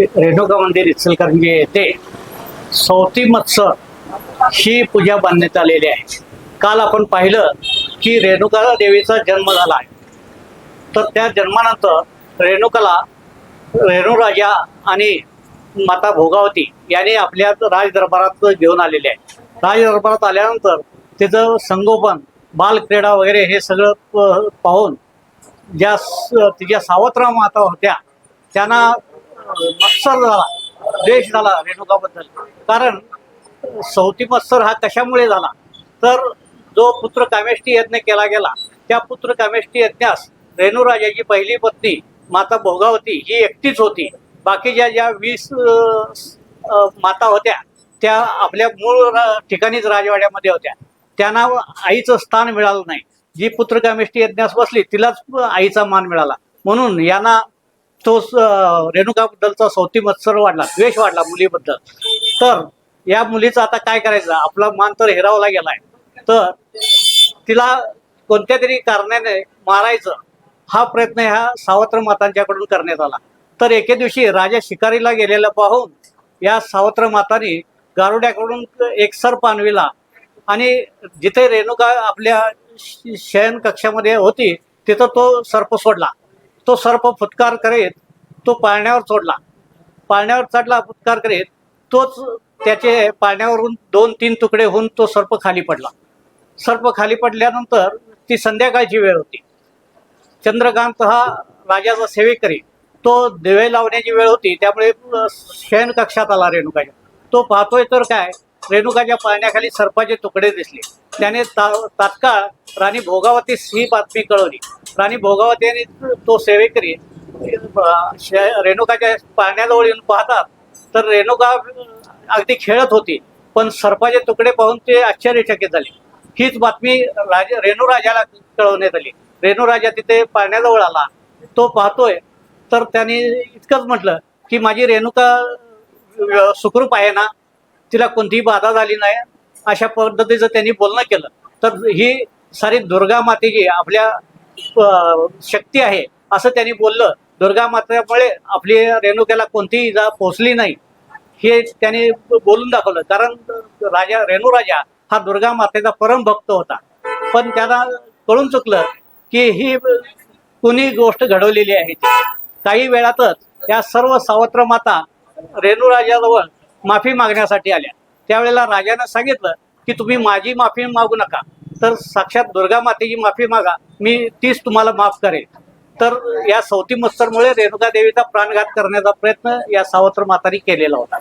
रेणुका मंदिर इचलकरंजी येथे सौती मत्सर ही पूजा बांधण्यात आलेली आहे. काल आपण पाहिलं की रेणुका देवीचा जन्म झाला आहे. तर त्या जन्मानंतर रेणुकाला रेणुराजा आणि माता भोगावती यांनी आपल्या राज दरबारात घेऊन आलेले आहे. राजदरबारात आल्यानंतर तिचं संगोपन बालक्रीडा वगैरे हे सगळं प- पाहून ज्या स- तिच्या सावत्र माता होत्या त्यांना मत्सर झाला. द्वेष झाला रेणुकाबद्दल. कारण सौती मत्सर हा कशामुळे झाला? तर जो पुत्र कामेष्टी यज्ञ केला गेला त्या पुत्र कामेष्टी यज्ञास रेणुराजाची पहिली पत्नी माता भोगावती ही एकटीच होती. बाकीच्या ज्या वीस माता होत्या त्या आपल्या मूळ ठिकाणीच राजवाड्यामध्ये होत्या. त्यांना आईचं स्थान मिळालं नाही. जी पुत्र कामेष्टी यज्ञास बसली तिलाच आईचा मान मिळाला. म्हणून यांना तो स- रेणुकाबद्दलचा सौती मत्सर वाढला द्वेष वाढला मुलीबद्दल. तर या मुलीचं आता काय करायचं? आपला मान तर हिरावला गेलाय. तर तिला कोणत्या तरी कारणाने मारायचं हा प्रयत्न ह्या सावत्र मातांच्याकडून करण्यात आला. तर एके दिवशी राजा शिकारीला गेलेला पाहून या सावत्र मातांनी गारुड्याकडून एक सर पानविला आणि जिथे रेणुका आपल्या श- शयन कक्षामध्ये होती तिथं तो सर्प सोडला. तो सर्प फुटकार करीत तो पाळण्यावर सोडला. पाळण्यावर चढला उपकार करीत तोच त्याचे पाळण्यावरून दोन तीन तुकडे होऊन तो सर्प खाली पडला. सर्प खाली पडल्यानंतर ती संध्याकाळची वेळ होती. चंद्रकांत हा राजाचा सेवेकरी. तो दिवे लावण्याची वेळ होती त्यामुळे शयनकक्षात शयन कक्षात आला रेणुकाच्या तो पाहतोय तर काय रेणुकाच्या पाळण्याखाली सर्पाचे तुकडे दिसले. त्याने ता- तात्काळ राणी भोगावतीस ही बातमी कळवली. राणी भोगावती आणि तो सेवेकरी रेणुकाच्या पाळण्याजवळ येऊन पाहतात. तर रेणुका अगदी खेळत होती पण सर्पाचे तुकडे पाहून ते आश्चर्यचकित झाले. हीच बातमी राज रेणुराजाला कळवण्यात आली. रेणुराजा तिथे पाळण्याजवळ आला. तो पाहतोय तर त्याने इतकंच म्हटलं की माझी रेणुका सुखरूप आहे ना? तिला कोणतीही बाधा झाली नाही. अशा पद्धतीचं त्यांनी बोलणं केलं. तर ही सारी दुर्गा मातेची आपल्या शक्ती आहे असं त्यांनी बोललं. दुर्गा मातेमुळे आपली रेणुक्याला कोणतीही इजा पोहोचली नाही. हे त्याने बोलून दाखवलं. कारण राजा रेणुराजा हा दुर्गा मातेचा परम भक्त होता. पण त्याला कळून चुकलं की ही कुणी गोष्ट घडवलेली आहे. काही वेळातच या सर्व सावत्र माता रेणुराजाजवळ माफी मागण्यासाठी आल्या. त्यावेळेला राजानं सांगितलं की तुम्ही माझी माफी मागू नका. तर साक्षात दुर्गा मातेची माफी मागा. मी तीच तुम्हाला माफ करेल तर या सौती मत्सरमुळे रेणुका देवीचा प्राणघात करण्याचा प्रयत्न या सावत्र मातांनी केलेला होता.